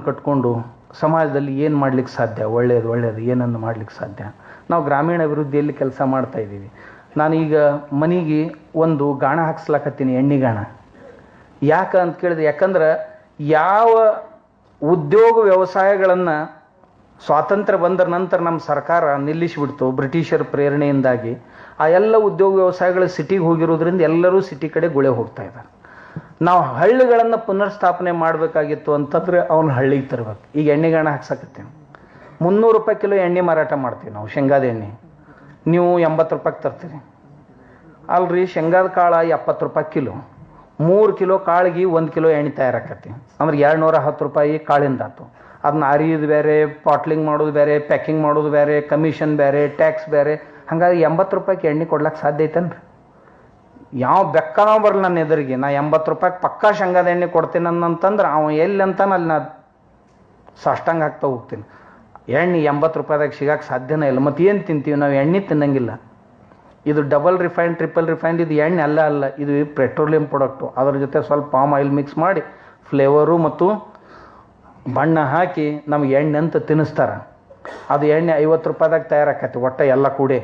ಕಟ್ಕೊಂಡು ಸಮಾಜದಲ್ಲಿ ಏನು ಮಾಡ್ಲಿಕ್ಕೆ ಸಾಧ್ಯ? ಒಳ್ಳೆಯದು ಒಳ್ಳೆಯದು ಏನನ್ನು ಮಾಡ್ಲಿಕ್ಕೆ ಸಾಧ್ಯ? ನಾವು ಗ್ರಾಮೀಣ ಅಭಿವೃದ್ಧಿಯಲ್ಲಿ ಕೆಲಸ ಮಾಡ್ತಾ ಇದ್ದೀವಿ. ನಾನೀಗ ಮನೆಗೆ ಒಂದು ಗಾಣ ಹಾಕ್ಸ್ಲಾಕತ್ತೀನಿ, ಎಣ್ಣೆ ಗಾಣ. ಯಾಕೆ ಅಂತ ಕೇಳಿದ್ರೆ, ಯಾಕಂದ್ರೆ ಯಾವ ಉದ್ಯೋಗ ವ್ಯವಸಾಯಗಳನ್ನು ಸ್ವಾತಂತ್ರ್ಯ ಬಂದ ನಂತರ ನಮ್ಮ ಸರ್ಕಾರ ನಿಲ್ಲಿಸಿಬಿಡ್ತು ಬ್ರಿಟಿಷರ ಪ್ರೇರಣೆಯಿಂದಾಗಿ, ಆ ಎಲ್ಲ ಉದ್ಯೋಗ ವ್ಯವಸಾಯಗಳು ಸಿಟಿಗೆ ಹೋಗಿರೋದ್ರಿಂದ ಎಲ್ಲರೂ ಸಿಟಿ ಕಡೆ ಗುಳೆ ಹೋಗ್ತಾ ಇದ್ದಾರೆ. ನಾವು ಹಳ್ಳಿಗಳನ್ನು ಪುನರ್ಸ್ಥಾಪನೆ ಮಾಡಬೇಕಾಗಿತ್ತು ಅಂತಂದ್ರೆ ಅವನು ಹಳ್ಳಿಗೆ ತರಬೇಕು. ಈಗ ಎಣ್ಣೆಗಣ ಹಾಕ್ಸಕತ್ತೀವಿ ಮುನ್ನೂರು ರೂಪಾಯಿ ಕಿಲೋ ಎಣ್ಣೆ ಮಾರಾಟ ಮಾಡ್ತೀವಿ ನಾವು, ಶೇಂಗಾದ ಎಣ್ಣೆ. ನೀವು ಎಂಬತ್ತು ರೂಪಾಯಿಗೆ ತರ್ತೀರಿ. ಅಲ್ರಿ, ಶೇಂಗಾದ ಕಾಳು ಎಪ್ಪತ್ತು ರೂಪಾಯಿ ಕಿಲೋ. ಮೂರು ಕಿಲೋ ಕಾಳಿಗೆ ಒಂದು ಕಿಲೋ ಎಣ್ಣೆ ತಯಾರಾಕತ್ತಿ. ಅಂದ್ರೆ ಎರಡು ನೂರ ಹತ್ತು ರೂಪಾಯಿ ಕಾಳಿಂದ ಆತು. ಅದನ್ನ ಅರಿಯೋದು ಬೇರೆ, ಪಾಟ್ಲಿಂಗ್ ಮಾಡೋದು ಬೇರೆ, ಪ್ಯಾಕಿಂಗ್ ಮಾಡೋದು ಬೇರೆ, ಕಮಿಷನ್ ಬೇರೆ, ಟ್ಯಾಕ್ಸ್ ಬೇರೆ. ಹಾಗಾಗಿ ಎಂಬತ್ತು ರೂಪಾಯಿಗೆ ಎಣ್ಣೆ ಕೊಡ್ಲಿಕ್ಕೆ ಸಾಧ್ಯ ಐತೇನ್ರಿ? ಯಾವ ಬೆಕ್ಕನ ಬರಲಿ ನನ್ನ ಎದುರಿಗೆ? ನಾ ಎಂಬತ್ತು ರೂಪಾಯಿಗೆ ಪಕ್ಕಾ ಶೇಂಗಾದ ಎಣ್ಣೆ ಕೊಡ್ತೀನಿ ಅಂತಂದ್ರೆ ಅವ ಎಲ್ಲಿ ಅಂತಾನೆ ಅಲ್ಲಿ ನಾ ಸಾಷ್ಟಾಂಗ ಹಾಕ್ತಾ ಹೋಗ್ತೀನಿ. ಎಣ್ಣೆ ಎಂಬತ್ತು ರೂಪಾಯಿದಾಗ ಸಿಗಕ್ಕೆ ಸಾಧ್ಯನೇ ಇಲ್ಲ. ಮತ್ತು ಏನು ತಿಂತೀವಿ? ನಾವು ಎಣ್ಣೆ ತಿನ್ನಂಗಿಲ್ಲ. ಇದು ಡಬಲ್ ರಿಫೈನ್ ಟ್ರಿಪಲ್ ರಿಫೈನ್ಡ್ ಇದು ಎಣ್ಣೆ ಅಲ್ಲ ಅಲ್ಲ. ಇದು ಪೆಟ್ರೋಲಿಯಂ ಪ್ರಾಡಕ್ಟು ಅದ್ರ ಜೊತೆ ಸ್ವಲ್ಪ ಪಾಮ್ ಆಯಿಲ್ ಮಿಕ್ಸ್ ಮಾಡಿ ಫ್ಲೇವರು ಮತ್ತು ಬಣ್ಣ ಹಾಕಿ ನಮ್ಗೆ ಎಣ್ಣೆ ಅಂತ ತಿನ್ನಿಸ್ತಾರೆ. ಅದು ಎಣ್ಣೆ ಐವತ್ತು ರೂಪಾಯಿದಾಗ ತಯಾರಾಕತಿ. ಒಟ್ಟು ಎಲ್ಲ ಕೂಡಿ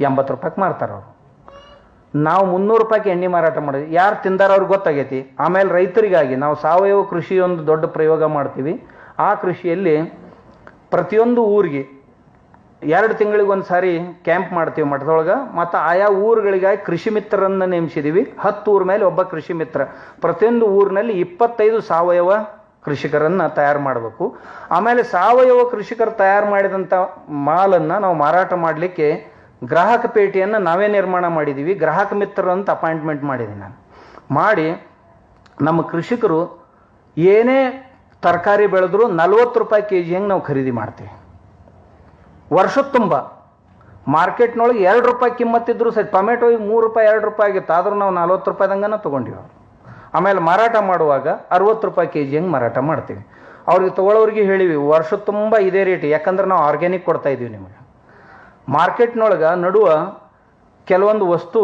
ಎಂಬತ್ತು ರೂಪಾಯಿಗೆ ಮಾರ್ತಾರೆ ಅವರು. ನಾವು ಮುನ್ನೂರು ರೂಪಾಯಿಗೆ ಎಣ್ಣೆ ಮಾರಾಟ ಮಾಡಿದ್ವಿ. ಯಾರು ತಿಂದಾರ ಅವ್ರಿಗೆ ಗೊತ್ತಾಗೈತಿ. ಆಮೇಲೆ ರೈತರಿಗಾಗಿ ನಾವು ಸಾವಯವ ಕೃಷಿ ಒಂದು ದೊಡ್ಡ ಪ್ರಯೋಗ ಮಾಡ್ತೀವಿ. ಆ ಕೃಷಿಯಲ್ಲಿ ಪ್ರತಿಯೊಂದು ಊರಿಗೆ ಎರಡು ತಿಂಗಳಿಗೆ ಒಂದು ಸಾರಿ ಕ್ಯಾಂಪ್ ಮಾಡ್ತೀವಿ ಮಠದೊಳಗೆ. ಮತ್ತು ಆಯಾ ಊರುಗಳಿಗಾಗಿ ಕೃಷಿ ಮಿತ್ರರನ್ನು ನೇಮಿಸಿದ್ದೀವಿ ಹತ್ತು ಊರ ಮೇಲೆ ಒಬ್ಬ ಕೃಷಿ ಮಿತ್ರ. ಪ್ರತಿಯೊಂದು ಊರಿನಲ್ಲಿ ಇಪ್ಪತ್ತೈದು ಸಾವಯವ ಕೃಷಿಕರನ್ನು ತಯಾರು ಮಾಡಬೇಕು. ಆಮೇಲೆ ಸಾವಯವ ಕೃಷಿಕರು ತಯಾರು ಮಾಡಿದಂಥ ಮಾಲನ್ನು ನಾವು ಮಾರಾಟ ಮಾಡಲಿಕ್ಕೆ ಗ್ರಾಹಕ ಪೇಟೆಯನ್ನು ನಾವೇ ನಿರ್ಮಾಣ ಮಾಡಿದ್ದೀವಿ ಗ್ರಾಹಕ ಮಿತ್ರರು ಅಂತ ಅಪಾಯಿಂಟ್ಮೆಂಟ್ ಮಾಡಿದ್ದೀನಿ ನಾನು. ಮಾಡಿ ನಮ್ಮ ಕೃಷಿಕರು ಏನೇ ತರಕಾರಿ ಬೆಳೆದ್ರು ನಲ್ವತ್ತು ರೂಪಾಯಿ ಕೆ ಜಿ ಹೆಂಗೆ ನಾವು ಖರೀದಿ ಮಾಡ್ತೀವಿ. ವರ್ಷದ ತುಂಬ. ಮಾರ್ಕೆಟ್ನೊಳಗೆ ಎರಡು ರೂಪಾಯಿ ಕಿಮ್ಮತ್ತಿದ್ರು ಸರಿ, ಟೊಮೆಟೊ ಈಗ ಮೂರು ರೂಪಾಯಿ, ಎರಡು ರೂಪಾಯಿ ಆಗಿತ್ತು. ಆದರೂ ನಾವು ನಲ್ವತ್ತು ರೂಪಾಯಿದಂಗನ ತೊಗೊಂಡಿವಿ ಆಮೇಲೆ ಮಾರಾಟ ಮಾಡುವಾಗ ಅರವತ್ತು ರೂಪಾಯಿ ಕೆ ಜಿ ಹೆಂಗೆ ಮಾರಾಟ ಮಾಡ್ತೀವಿ. ಅವ್ರಿಗೆ ತೊಗೊಳೋರಿಗೆ ಹೇಳಿವಿ ವರ್ಷ ತುಂಬ ಇದೇ ರೇಟ್. ಯಾಕಂದ್ರೆ ನಾವು ಆರ್ಗ್ಯಾನಿಕ್ ಕೊಡ್ತಾ ಇದ್ದೀವಿ ನಿಮಗೆ. ಮಾರ್ಕೆಟ್ನೊಳಗೆ ನಡುವ ಕೆಲವೊಂದು ವಸ್ತು,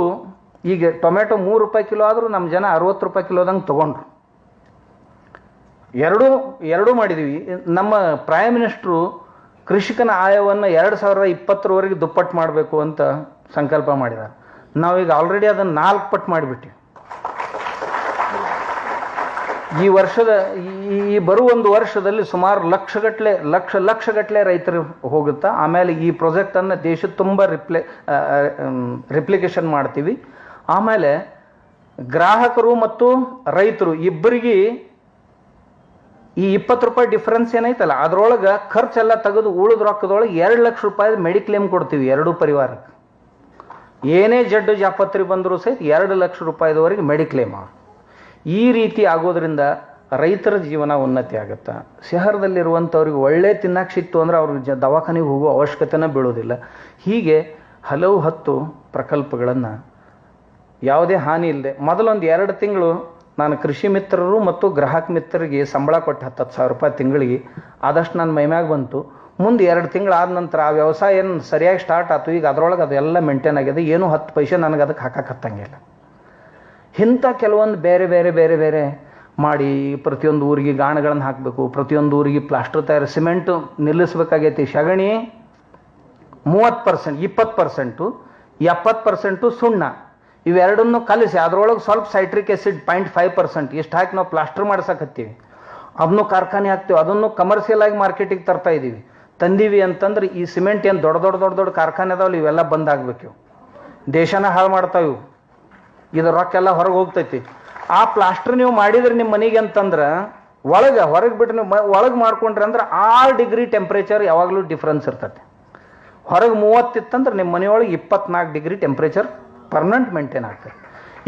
ಈಗ ಟೊಮೆಟೊ ಮೂರು ರೂಪಾಯಿ ಕಿಲೋ ಆದರೂ ನಮ್ಮ ಜನ ಅರವತ್ತು ರೂಪಾಯಿ ಕಿಲೋದಂಗೆ ತೊಗೊಂಡ್ರು. ಎರಡೂ ಎರಡೂ ಮಾಡಿದ್ದೀವಿ ನಮ್ಮ ಪ್ರೈಮ್ ಮಿನಿಸ್ಟ್ರು ಕೃಷಿಕನ ಆಯವನ್ನು ಎರಡು ಸಾವಿರದ ಇಪ್ಪತ್ತರವರೆಗೆ ದುಪ್ಪಟ್ಟು ಮಾಡಬೇಕು ಅಂತ ಸಂಕಲ್ಪ ಮಾಡಿದ್ದಾರೆ ನಾವೀಗ ಆಲ್ರೆಡಿ ಅದನ್ನು ನಾಲ್ಕು ಪಟ್ಟು ಮಾಡಿಬಿಟ್ಟಿವಿ. ಈ ವರ್ಷದ, ಈ ಬರುವೊಂದು ವರ್ಷದಲ್ಲಿ ಸುಮಾರು ಲಕ್ಷಗಟ್ಟಲೆ ಲಕ್ಷ ಲಕ್ಷಗಟ್ಟಲೆ ರೈತರು ಹೋಗುತ್ತಾ, ಆಮೇಲೆ ಈ ಪ್ರಾಜೆಕ್ಟನ್ನು ದೇಶ ತುಂಬ ರಿಪ್ಲೆ ರಿಪ್ಲಿಕೇಶನ್ ಮಾಡ್ತೀವಿ. ಆಮೇಲೆ ಗ್ರಾಹಕರು ಮತ್ತು ರೈತರು ಇಬ್ಬರಿಗೆ ಈ ಇಪ್ಪತ್ತು ರೂಪಾಯಿ ಡಿಫ್ರೆನ್ಸ್ ಏನೈತಲ್ಲ, ಅದರೊಳಗೆ ಖರ್ಚೆಲ್ಲ ತೆಗೆದು ಉಳಿದ ರೊಕ್ಕದೊಳಗೆ ಎರಡು ಲಕ್ಷ ರೂಪಾಯಿ ಮೆಡಿಕ್ಲೇಮ್ ಕೊಡ್ತೀವಿ ಎರಡೂ ಪರಿವಾರಕ್ಕೆ. ಏನೇ ಜಡ್ಡು ಜಾಪತ್ರಿ ಬಂದರೂ ಸಹಿತ ಎರಡು ಲಕ್ಷ ರೂಪಾಯಿದವರೆಗೆ ಮೆಡಿಕ್ಲೇಮ್ ಆಗ ಈ ರೀತಿ ಆಗೋದ್ರಿಂದ ರೈತರ ಜೀವನ ಉನ್ನತಿ ಆಗುತ್ತೆ? ಶಹರದಲ್ಲಿರುವಂಥವ್ರಿಗೆ ಒಳ್ಳೆ ತಿನ್ನಕ್ಕೆ ಸಿಕ್ತು ಅಂದ್ರೆ ಅವ್ರ ಜ ದವಾಖಾನೆಗೆ ಹೋಗೋ ಅವಶ್ಯಕತೆನೇ ಬೀಳೋದಿಲ್ಲ. ಹೀಗೆ ಹಲವು ಹತ್ತು ಪ್ರಕಲ್ಪಗಳನ್ನು ಯಾವುದೇ ಹಾನಿ ಇಲ್ಲದೆ ಮೊದಲೊಂದು ಎರಡು ತಿಂಗಳು ನಾನು ಕೃಷಿ ಮಿತ್ರರು ಮತ್ತು ಗ್ರಾಹಕ ಮಿತ್ರರಿಗೆ ಸಂಬಳ ಕೊಟ್ಟು ಹತ್ತು ಸಾವಿರ ರೂಪಾಯಿ ತಿಂಗಳಿಗೆ ಆದಷ್ಟು ನನ್ನ ಮೈಮ್ಯಾಗ ಬಂತು. ಮುಂದೆ ಎರಡು ತಿಂಗಳು ಆದ ನಂತರ ಆ ವ್ಯವಸಾಯ ಏನು ಸರಿಯಾಗಿ ಸ್ಟಾರ್ಟ್ ಆಯ್ತು. ಈಗ ಅದರೊಳಗೆ ಅದೆಲ್ಲ ಮೇಂಟೈನ್ ಆಗಿದೆ. ಏನೂ ಹತ್ತು ಪೈಸೆ ನನಗೆ ಅದಕ್ಕೆ ಹಾಕಕ್ಕತ್ತಂಗಿಲ್ಲ ಇಂಥ ಕೆಲವೊಂದು ಬೇರೆ ಬೇರೆ ಬೇರೆ ಬೇರೆ ಮಾಡಿ ಪ್ರತಿಯೊಂದು ಊರಿಗೆ ಗಾಣಗಳನ್ನು ಹಾಕಬೇಕು, ಪ್ರತಿಯೊಂದು ಊರಿಗೆ ಪ್ಲಾಸ್ಟರ್ ತಯಾರು, ಸಿಮೆಂಟು ನಿಲ್ಲಿಸಬೇಕಾಗೈತಿ ಸಗಣಿ. ಮೂವತ್ತು ಪರ್ಸೆಂಟ್ ಇಪ್ಪತ್ತು ಪರ್ಸೆಂಟು ಎಪ್ಪತ್ತು ಪರ್ಸೆಂಟು ಸುಣ್ಣ. ಇವೆರಡನ್ನು ಕಲಿಸಿ, ಅದರೊಳಗೆ ಸ್ವಲ್ಪ citric acid, point five percent ಇಷ್ಟು ಹಾಕಿ ನಾವು ಪ್ಲಾಸ್ಟರ್ ಮಾಡ್ಸಕತ್ತೀವಿ. ಅದನ್ನು ಕಾರ್ಖಾನೆ ಹಾಕ್ತೀವಿ, ಅದನ್ನು ಕಮರ್ಷಿಯಲ್ ಆಗಿ ಮಾರ್ಕೆಟಿಗೆ ತರ್ತಾ ಇದ್ದೀವಿ ತಂದೀವಿ ಅಂತಂದ್ರೆ ಈ ಸಿಮೆಂಟ್ ಏನು ದೊಡ್ಡ ದೊಡ್ಡ ದೊಡ್ಡ ದೊಡ್ಡ ಕಾರ್ಖಾನೆ ಅದಾವಲ್ಲ, ಇವೆಲ್ಲ ಬಂದ್ ಆಗ್ಬೇಕು. ಇವು ದೇಶನ ಹಾಳು ಮಾಡ್ತಾವೆ ಇವು. ಇದು ರೊಕ್ಕ ಎಲ್ಲ ಹೊರಗೆ ಹೋಗ್ತೈತಿ. ಆ ಪ್ಲಾಸ್ಟರ್ ನೀವು ಮಾಡಿದ್ರೆ ನಿಮ್ಮ ಮನೆಗೆ ಅಂತಂದ್ರೆ ಒಳಗೆ, ಹೊರಗೆ ಬಿಟ್ಟು ನೀವು ಒಳಗೆ ಮಾಡ್ಕೊಂಡ್ರಿ ಅಂದ್ರೆ ಆರು ಡಿಗ್ರಿ ಟೆಂಪ್ರೇಚರ್ ಯಾವಾಗಲೂ ಡಿಫ್ರೆನ್ಸ್ ಇರ್ತೈತಿ. ಹೊರಗೆ ಮೂವತ್ತಿತ್ತಂದ್ರೆ ನಿಮ್ಮ ಮನೆಯೊಳಗೆ ಇಪ್ಪತ್ನಾಲ್ಕು ಡಿಗ್ರಿ ಟೆಂಪ್ರೇಚರ್ ಪರ್ಮನೆಂಟ್ ಮೇಂಟೈನ್ ಆಗ್ತದೆ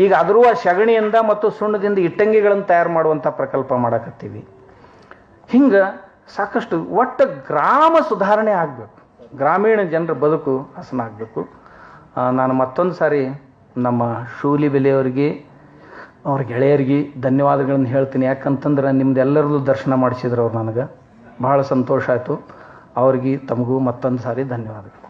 ಈಗ ಅದ್ರೂ ಸಗಣಿಯಿಂದ ಮತ್ತು ಸುಣ್ಣದಿಂದ ಇಟ್ಟಂಗಿಗಳನ್ನು ತಯಾರು ಮಾಡುವಂಥ ಪ್ರಕಲ್ಪ ಮಾಡಕತ್ತೀವಿ. ಹಿಂಗೆ ಸಾಕಷ್ಟು ಒಟ್ಟು ಗ್ರಾಮ ಸುಧಾರಣೆ ಆಗಬೇಕು. ಗ್ರಾಮೀಣ ಜನರ ಬದುಕು ಹಸನಾಗಬೇಕು. ನಾನು ಮತ್ತೊಂದು ಸಾರಿ ನಮ್ಮ ಶೂಲಿ ಬೆಲೆಯವ್ರಿಗೆ, ಅವ್ರ ಗೆಳೆಯರಿಗೆ ಧನ್ಯವಾದಗಳನ್ನು ಹೇಳ್ತೀನಿ. ಯಾಕಂತಂದ್ರೆ ನಿಮ್ದೆಲ್ಲರದ್ದು ದರ್ಶನ ಮಾಡಿಸಿದ್ರು ಅವ್ರು ನನಗೆ. ಭಾಳ ಸಂತೋಷ ಆಯಿತು. ಅವ್ರಿಗೆ ತಮಗೂ ಮತ್ತೊಂದು ಸಾರಿ ಧನ್ಯವಾದಗಳು.